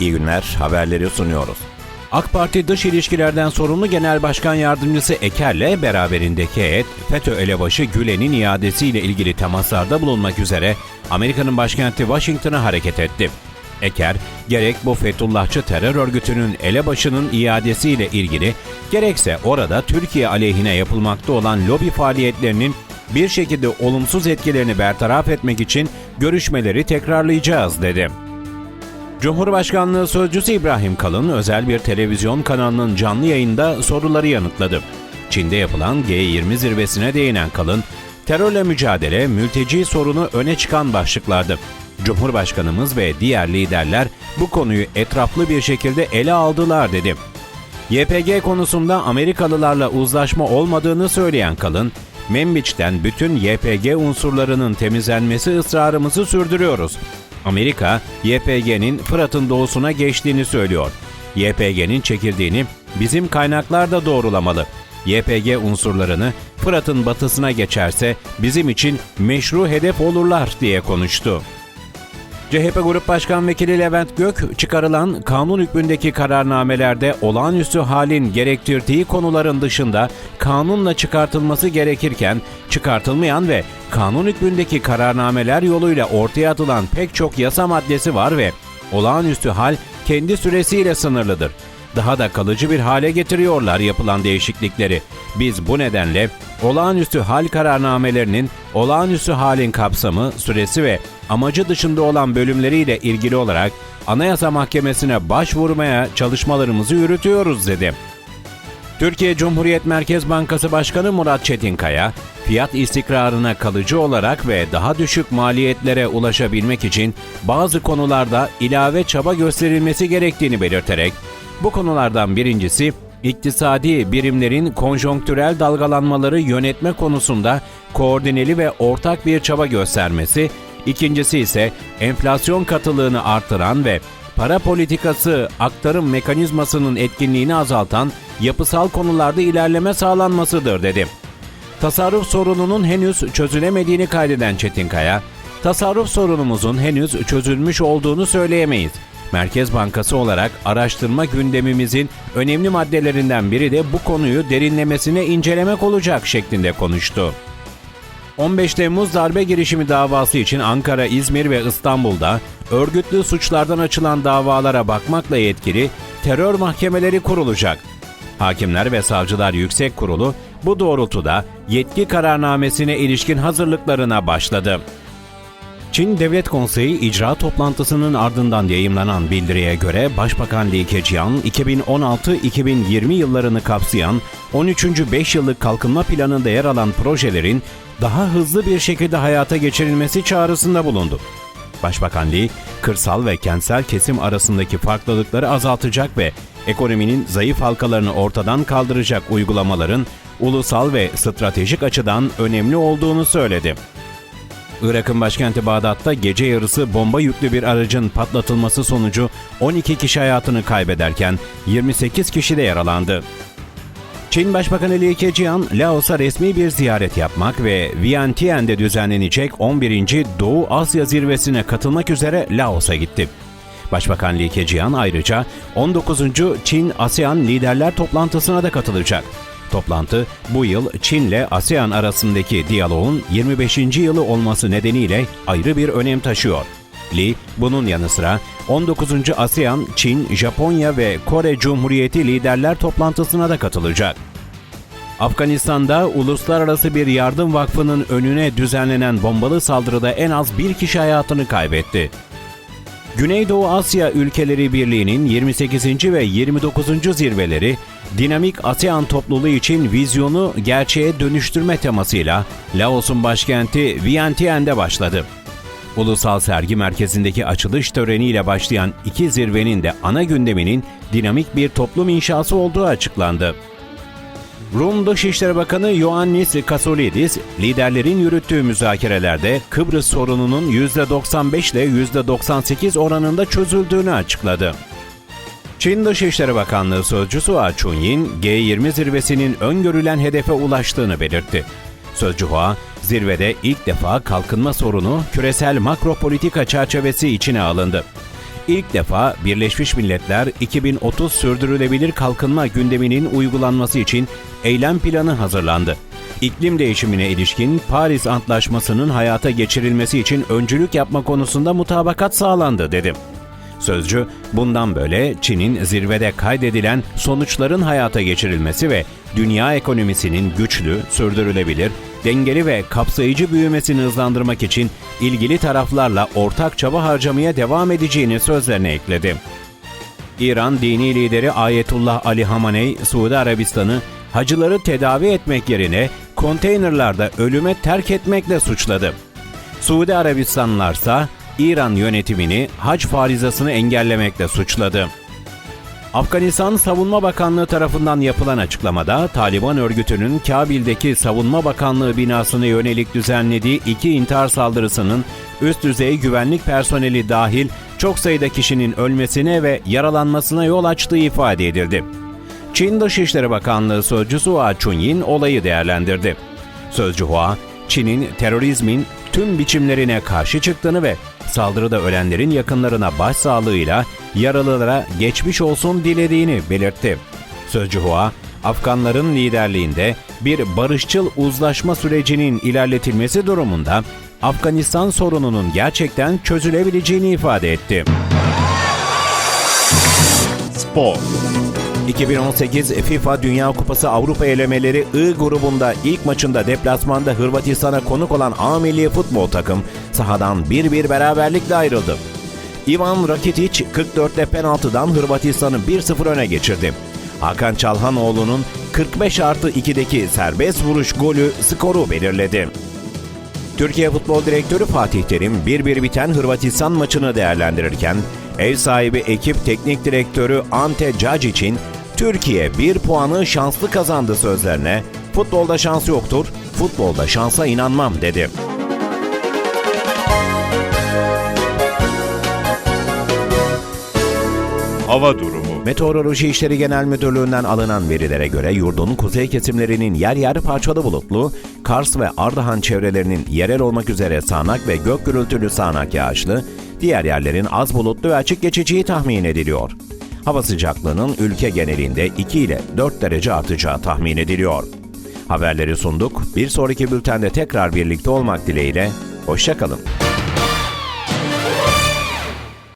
İyi günler, haberleri sunuyoruz. AK Parti Dış İlişkilerden sorumlu Genel Başkan Yardımcısı Eker'le beraberindeki heyet, FETÖ elebaşı Gülen'in iadesiyle ilgili temaslarda bulunmak üzere Amerika'nın başkenti Washington'a hareket etti. Eker, gerek bu Fethullahçı terör örgütünün elebaşının iadesiyle ilgili, gerekse orada Türkiye aleyhine yapılmakta olan lobi faaliyetlerinin bir şekilde olumsuz etkilerini bertaraf etmek için görüşmeleri tekrarlayacağız dedi. Cumhurbaşkanlığı Sözcüsü İbrahim Kalın özel bir televizyon kanalının canlı yayında soruları yanıtladı. Çin'de yapılan G20 zirvesine değinen Kalın, terörle mücadele, mülteci sorunu öne çıkan başlıklardı. Cumhurbaşkanımız ve diğer liderler bu konuyu etraflı bir şekilde ele aldılar dedi. YPG konusunda Amerikalılarla uzlaşma olmadığını söyleyen Kalın, Membiç'ten bütün YPG unsurlarının temizlenmesi ısrarımızı sürdürüyoruz. Amerika, YPG'nin Fırat'ın doğusuna geçtiğini söylüyor. YPG'nin çekildiğini bizim kaynaklar da doğrulamalı. YPG unsurlarını Fırat'ın batısına geçerse bizim için meşru hedef olurlar diye konuştu. CHP Grup Başkan Vekili Levent Gök, çıkarılan kanun hükmündeki kararnamelerde olağanüstü halin gerektirdiği konuların dışında kanunla çıkartılması gerekirken çıkartılmayan ve kanun hükmündeki kararnameler yoluyla ortaya atılan pek çok yasa maddesi var ve olağanüstü hal kendi süresiyle sınırlıdır. Daha da kalıcı bir hale getiriyorlar yapılan değişiklikleri. Biz bu nedenle olağanüstü hal kararnamelerinin olağanüstü halin kapsamı, süresi ve amacı dışında olan bölümleriyle ilgili olarak Anayasa Mahkemesi'ne başvurmaya çalışmalarımızı yürütüyoruz dedi. Türkiye Cumhuriyet Merkez Bankası Başkanı Murat Çetinkaya, fiyat istikrarına kalıcı olarak ve daha düşük maliyetlere ulaşabilmek için bazı konularda ilave çaba gösterilmesi gerektiğini belirterek, bu konulardan birincisi iktisadi birimlerin konjonktürel dalgalanmaları yönetme konusunda koordineli ve ortak bir çaba göstermesi, ikincisi ise enflasyon katılığını artıran ve para politikası aktarım mekanizmasının etkinliğini azaltan yapısal konularda ilerleme sağlanmasıdır dedi. Tasarruf sorununun henüz çözülemediğini kaydeden Çetinkaya, tasarruf sorunumuzun henüz çözülmüş olduğunu söyleyemeyiz. Merkez Bankası olarak araştırma gündemimizin önemli maddelerinden biri de bu konuyu derinlemesine incelemek olacak şeklinde konuştu. 15 Temmuz darbe girişimi davası için Ankara, İzmir ve İstanbul'da örgütlü suçlardan açılan davalara bakmakla yetkili terör mahkemeleri kurulacak. Hakimler ve Savcılar Yüksek Kurulu bu doğrultuda yetki kararnamesine ilişkin hazırlıklarına başladı. Çin Devlet Konseyi icra toplantısının ardından yayımlanan bildiriye göre Başbakan Li Keqiang 2016-2020 yıllarını kapsayan 13. 5 yıllık kalkınma planında yer alan projelerin daha hızlı bir şekilde hayata geçirilmesi çağrısında bulundu. Başbakan Li, kırsal ve kentsel kesim arasındaki farklılıkları azaltacak ve ekonominin zayıf halkalarını ortadan kaldıracak uygulamaların ulusal ve stratejik açıdan önemli olduğunu söyledi. Irak'ın başkenti Bağdat'ta gece yarısı bomba yüklü bir aracın patlatılması sonucu 12 kişi hayatını kaybederken 28 kişi de yaralandı. Çin Başbakanı Li Keqiang, Laos'a resmi bir ziyaret yapmak ve Vientiane'de düzenlenecek 11. Doğu Asya Zirvesi'ne katılmak üzere Laos'a gitti. Başbakan Li Keqiang ayrıca 19. Çin-ASEAN liderler toplantısına da katılacak. Toplantı bu yıl Çin'le ASEAN arasındaki diyaloğun 25. yılı olması nedeniyle ayrı bir önem taşıyor. Li, bunun yanı sıra 19. ASEAN, Çin, Japonya ve Kore Cumhuriyeti liderler toplantısına da katılacak. Afganistan'da uluslararası bir yardım vakfının önüne düzenlenen bombalı saldırıda en az bir kişi hayatını kaybetti. Güneydoğu Asya Ülkeleri Birliği'nin 28. ve 29. zirveleri dinamik ASEAN topluluğu için vizyonu gerçeğe dönüştürme temasıyla Laos'un başkenti Vientiane'de başladı. Ulusal Sergi Merkezi'ndeki açılış töreniyle başlayan iki zirvenin de ana gündeminin dinamik bir toplum inşası olduğu açıklandı. Rum Dışişleri Bakanı Ioannis Kasolidis, liderlerin yürüttüğü müzakerelerde Kıbrıs sorununun %95 ile %98 oranında çözüldüğünü açıkladı. Çin Dışişleri Bakanlığı Sözcüsü Hua Chunying, G20 zirvesinin öngörülen hedefe ulaştığını belirtti. Sözcü Hua, zirvede ilk defa kalkınma sorunu küresel makro politika çerçevesi içine alındı. İlk defa Birleşmiş Milletler 2030 sürdürülebilir kalkınma gündeminin uygulanması için eylem planı hazırlandı. İklim değişimine ilişkin Paris Antlaşması'nın hayata geçirilmesi için öncülük yapma konusunda mutabakat sağlandı dedim. Sözcü, bundan böyle Çin'in zirvede kaydedilen sonuçların hayata geçirilmesi ve dünya ekonomisinin güçlü, sürdürülebilir, dengeli ve kapsayıcı büyümesini hızlandırmak için ilgili taraflarla ortak çaba harcamaya devam edeceğini sözlerine ekledi. İran dini lideri Ayetullah Ali Hamaney, Suudi Arabistan'ı hacıları tedavi etmek yerine konteynerlarda ölüme terk etmekle suçladı. Suudi Arabistanlılarsa İran yönetimini hac farizasını engellemekle suçladı. Afganistan Savunma Bakanlığı tarafından yapılan açıklamada Taliban örgütünün Kabil'deki Savunma Bakanlığı binasına yönelik düzenlediği iki intihar saldırısının üst düzey güvenlik personeli dahil çok sayıda kişinin ölmesine ve yaralanmasına yol açtığı ifade edildi. Çin Dışişleri Bakanlığı Sözcüsü Hua Chunying olayı değerlendirdi. Sözcü Hua, Çin'in terörizmin tüm biçimlerine karşı çıktığını ve saldırıda ölenlerin yakınlarına başsağlığıyla yaralılara geçmiş olsun dilediğini belirtti. Sözcü Hua, Afganların liderliğinde bir barışçıl uzlaşma sürecinin ilerletilmesi durumunda Afganistan sorununun gerçekten çözülebileceğini ifade etti. Spor. 2018 FIFA Dünya Kupası Avrupa elemeleri I grubunda ilk maçında deplasmanda Hırvatistan'a konuk olan A milli futbol takım sahadan 1-1 beraberlikle ayrıldı. Ivan Rakitic 44'te penaltıdan Hırvatistan'ı 1-0 öne geçirdi. Hakan Çalhanoğlu'nun 45 artı 2'deki serbest vuruş golü skoru belirledi. Türkiye Futbol Direktörü Fatih Terim 1-1 biten Hırvatistan maçını değerlendirirken ev sahibi ekip teknik direktörü Ante Cac için Türkiye bir puanı şanslı kazandı sözlerine futbolda şans yoktur, futbolda şansa inanmam dedi. Hava durumu. Meteoroloji İşleri Genel Müdürlüğü'nden alınan verilere göre yurdun kuzey kesimlerinin yer yer parçalı bulutlu, Kars ve Ardahan çevrelerinin yerel olmak üzere sağanak ve gök gürültülü sağanak yağışlı, diğer yerlerin az bulutlu ve açık geçeceği tahmin ediliyor. Hava sıcaklığının ülke genelinde 2 ile 4 derece artacağı tahmin ediliyor. Haberleri sunduk. Bir sonraki bültende tekrar birlikte olmak dileğiyle. Hoşçakalın.